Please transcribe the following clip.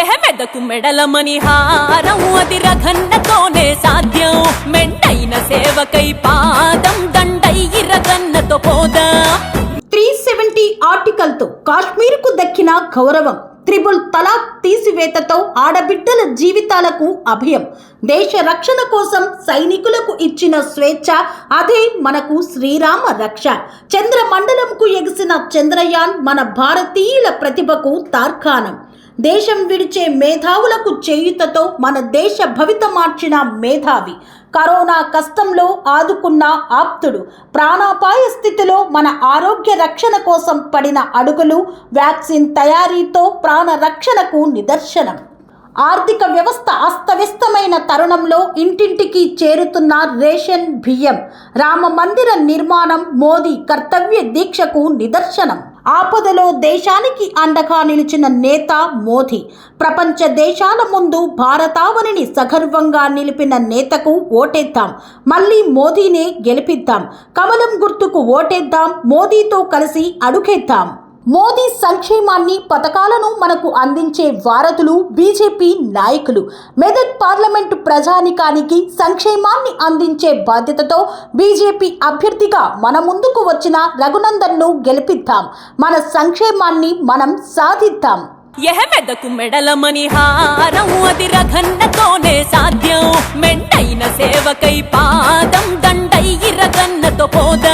ఎహమెదకు మెడలమని హారం అది రఘన్నతోనే సాధ్యం. మెండైన సేవకై పాదం దండై రఘన్నతో పోదా. త్రీ సెవెంటీ ఆర్టికల్తో కాశ్మీర్కు దక్కిన గౌరవం త్రిబుల్ తలాక్ తీసివేతతో ఆడబిడ్డల జీవితాలకు అభయం. దేశ రక్షణ కోసం సైనికులకు ఇచ్చిన స్వేచ్ఛ అదే మనకు శ్రీరామ రక్ష. చంద్రమండలంకు ఎగిసిన చంద్రయాన్ మన భారతీయుల ప్రతిభకు తార్కాణం. దేశం విడిచే మేధావులకు చేయుతతో మన దేశ భవిత మార్చిన మేధావి. కరోనా కష్టంలో ఆదుకున్న ఆప్తుడు ప్రాణాపాయ స్థితిలో మన ఆరోగ్య రక్షణ కోసం పడిన అడుగులు వ్యాక్సిన్ తయారీతో ప్రాణ రక్షణకు నిదర్శనం. ఆర్థిక వ్యవస్థ అస్తవ్యస్తమైన తరుణంలో ఇంటింటికి చేరుతున్న రేషన్ బియ్యం రామ మందిర నిర్మాణం మోదీ కర్తవ్య దీక్షకు నిదర్శనం. ఆపదలో దేశానికి అండగా నిలిచిన నేత మోదీ. ప్రపంచ దేశాల ముందు భారతావనిని సగర్వంగా నిలిపిన నేతకు ఓటేద్దాం. మళ్ళీ మోదీనే గెలిపిద్దాం. కమలం గుర్తుకు ఓటేద్దాం. మోదీతో కలిసి అడుగేద్దాం. మోదీ సంక్షేమాన్ని పథకాలను మనకు అందించే వారధులు బీజేపీ నాయకులు. మెదక్ పార్లమెంటు ప్రజానికానికి సంక్షేమాన్ని అందించే బాధ్యతతో బీజేపీ అభ్యర్థిగా మన ముందుకు వచ్చిన రఘునందన్ను గెలిపిద్దాం. మన సంక్షేమాన్ని మనం సాధిద్దాం. ఎహమెదకు మెడలమని హారం అది రఘన్నతోనే సాధ్యం. మెండైన సేవకై పాదం దండై రఘన్నతో పోదా.